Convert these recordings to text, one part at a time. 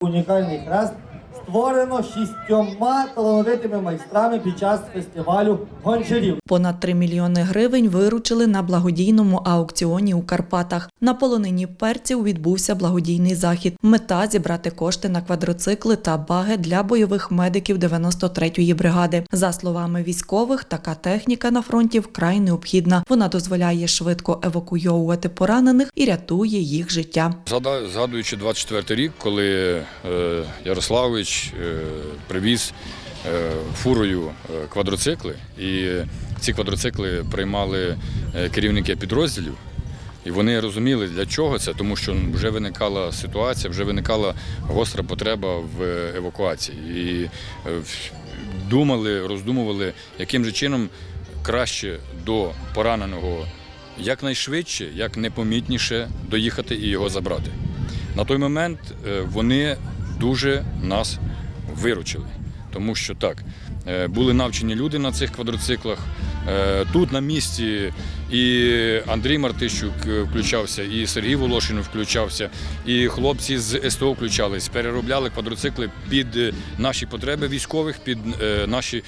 Унікальний хрест створено шістьома талановитими майстрами під час фестивалю гончарів. Понад 3 мільйони гривень виручили на благодійному аукціоні у Карпатах. На полонині перців відбувся благодійний захід. Мета зібрати кошти на квадроцикли та баги для бойових медиків 93-ї бригади. За словами військових, така техніка на фронті вкрай необхідна. Вона дозволяє швидко евакуйовувати поранених і рятує їх життя. Згадуючи 24 рік, коли е, Ярославович е, привіз е, фурою е, квадроцикли, і ці квадроцикли приймали керівники підрозділів. І вони розуміли, для чого це, тому що вже виникала ситуація, вже виникала гостра потреба в евакуації. І думали, роздумували, яким же чином краще до пораненого якнайшвидше, як непомітніше доїхати і його забрати. На той момент вони дуже нас виручили, тому що так, е, були навчені люди на цих квадроциклах. Е, Тут на місці і Андрій Мартищук е, включався, і Сергій Волошин включався, і хлопці з СТО включались, переробляли квадроцикли під наші потреби військових, під наші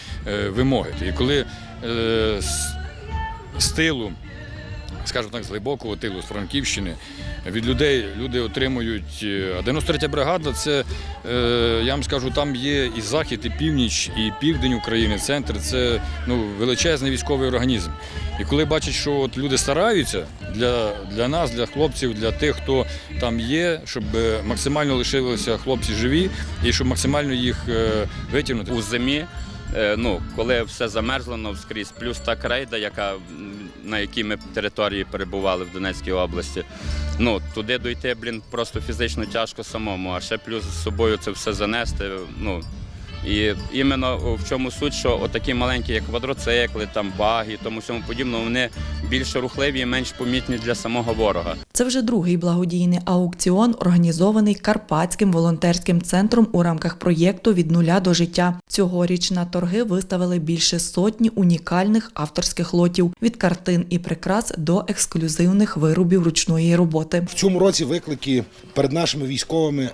вимоги. І коли з тилу скажімо так, з глибокого тилу, з Франківщини. Від людей люди отримують. е, А 93 бригада це, е, я вам скажу, там є і захід, і північ, і південь України, центр. Це ну, величезний військовий організм. І коли бачать, що от люди стараються для, для нас, для хлопців, для тих, хто там є, щоб е, максимально лишилися хлопці живі і щоб максимально їх витягнути. у зимі, ну, коли все замерзло скрізь, плюс та крейда, яка, на якій ми території перебували в Донецькій області. Ну, туди дойти, блін, просто фізично тяжко самому, а ще плюс з собою це все занести. Ну, і іменно в чому суть, що отакі маленькі, як квадроцикли, там баги тому всьому подібне, вони більш рухливі і менш помітні для самого ворога. Це вже другий благодійний аукціон, організований Карпатським волонтерським центром у рамках проєкту Від нуля до життя. Цьогоріч на торги виставили більше сотні унікальних авторських лотів від картин і прикрас до ексклюзивних виробів ручної роботи. В цьому році виклики перед нашими військовими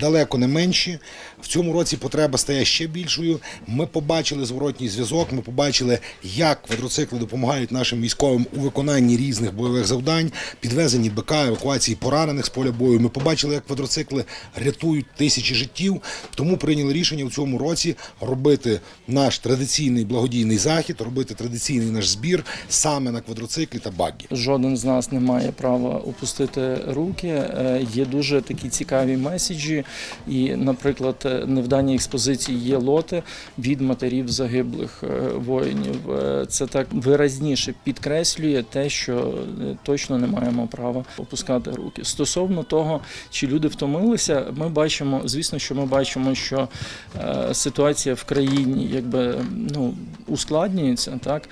далеко не менші. В цьому році потреба стає ще більшою. Ми побачили зворотній зв'язок. Ми побачили, як квадроцикли допомагають нашим військовим у виконанні різних бойових завдань, підвезенні БК, евакуації поранених з поля бою. Ми побачили, як квадроцикли рятують тисячі життів. Тому прийняли рішення у цьому році робити наш традиційний благодійний захід, робити традиційний наш збір саме на квадроциклі та багі. Жоден з нас не має права опустити руки. Е, Є дуже такі цікаві меседжі. І, наприклад, в даній експозиції є лоти від матерів загиблих е, воїнів. Е, Це так виразніше підкреслює те, що е, точно не маємо права опускати руки. Стосовно того, чи люди втомилися, ми бачимо, звісно, що ми бачимо, що ситуація в країні якби ну ускладнюється. Так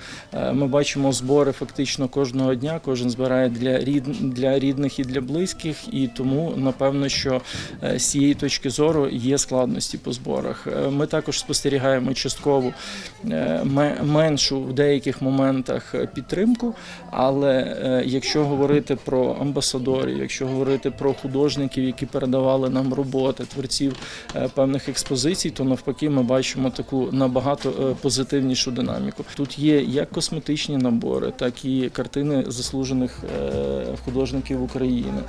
ми бачимо збори фактично кожного дня. Кожен збирає для рід для рідних і для близьких, і тому напевно, що з цієї точки зору є складності по зборах. Е, Ми також спостерігаємо часткову е, меншу в деяких моментах е, підтримку. Але якщо говорити про амбасадорів, якщо говорити про художників, які передавали нам роботи, творців певних експозицій, то навпаки ми бачимо таку набагато позитивнішу динаміку. Тут є як косметичні набори, так і картини заслужених художників України.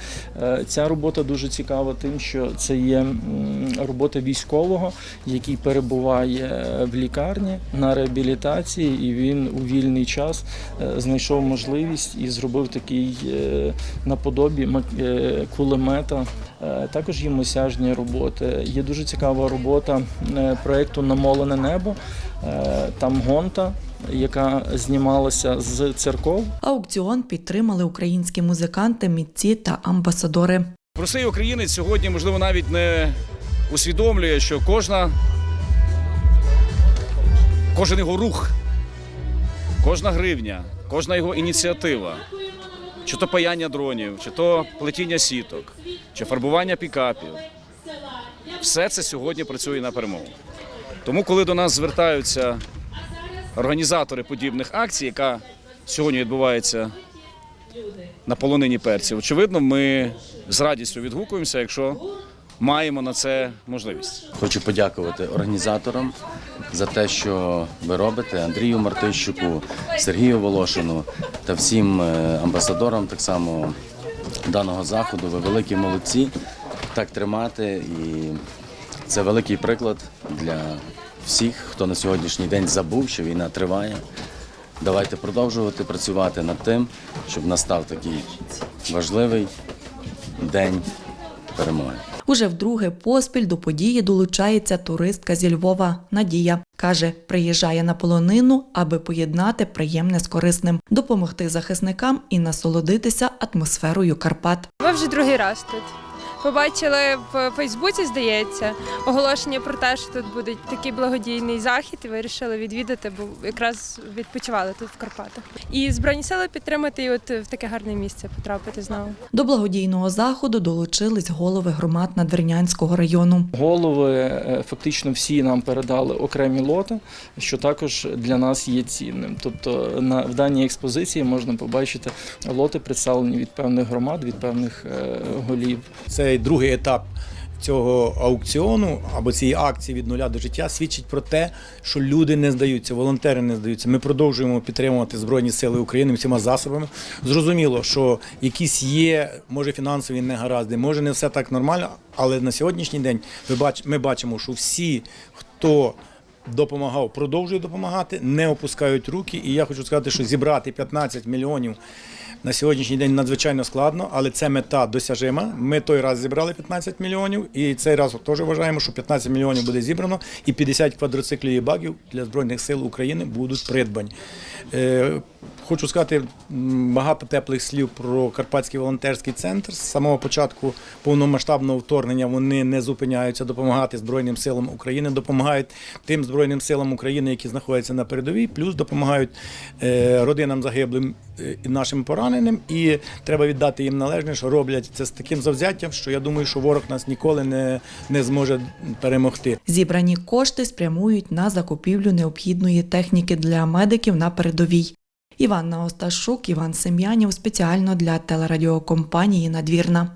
Ця робота дуже цікава тим, що це є робота військового, який перебуває в лікарні на реабілітації, і він у вільний час е, знайшов можливість і зробив такий е, наподобі мак- е, кулемета. Е, Також є мосяжні роботи. Є дуже цікава робота е, проєкту Намолене небо. Е, Там гонта, яка знімалася з церков. Аукціон підтримали українські музиканти, митці та амбасадори. Простий українець сьогодні, можливо, навіть не усвідомлює, що кожна, кожен його рух, кожна гривня, кожна його ініціатива, чи то паяння дронів, чи то плетіння сіток, чи фарбування пікапів, все це сьогодні працює на перемогу. Тому, коли до нас звертаються організатори подібних акцій, яка сьогодні відбувається на полонині перців. Очевидно, ми з радістю відгукуємося, якщо маємо на це можливість. Хочу подякувати організаторам за те, що ви робите Андрію Мартищуку, Сергію Волошину та всім е, амбасадорам так само даного заходу. Ви великі молодці. Так тримати. І це великий приклад для всіх, хто на сьогоднішній день забув, що війна триває. Давайте продовжувати працювати над тим, щоб настав такий важливий день перемоги. Уже вдруге поспіль до події долучається туристка зі Львова Надія. Каже, приїжджає на полонину, аби поєднати приємне з корисним, допомогти захисникам і насолодитися атмосферою Карпат. Ми вже другий раз тут. Побачили в Фейсбуці, здається, оголошення про те, що тут буде такий благодійний захід, і вирішили відвідати, бо якраз відпочивали тут в Карпатах. І збройні сили підтримати і от в таке гарне місце потрапити знову. До благодійного заходу долучились голови громад Надвірнянського району. Голови е, фактично всі нам передали окремі лоти, що також для нас є цінним. Тобто на в даній експозиції можна побачити лоти, представлені від певних громад, від певних е, голів. Цей другий етап цього аукціону або цієї акції від нуля до життя свідчить про те, що люди не здаються, волонтери не здаються. Ми продовжуємо підтримувати Збройні Сили України всіма засобами. Зрозуміло, що якісь є, може, фінансові негаразди, може не все так нормально, але на сьогоднішній день ми бачимо, що всі, хто допомагав, продовжує допомагати, не опускають руки. І я хочу сказати, що зібрати 15 мільйонів на сьогоднішній день надзвичайно складно, але це мета досяжима. Ми той раз зібрали 15 мільйонів, і цей раз теж вважаємо, що 15 мільйонів буде зібрано, і 50 квадроциклів і багів для Збройних сил України будуть придбані. Хочу сказати багато теплих слів про Карпатський волонтерський центр. З самого початку повномасштабного вторгнення вони не зупиняються допомагати Збройним силам України, допомагають тим Збройним силам України, які знаходяться на передовій, плюс допомагають е, родинам загиблим е, і нашим пораненим. І треба віддати їм належне, що роблять це з таким завзяттям, що я думаю, що ворог нас ніколи не, не зможе перемогти. Зібрані кошти спрямують на закупівлю необхідної техніки для медиків на передовій. Іванна Осташук, Іван Сем'янів спеціально для телерадіокомпанії Надвірна.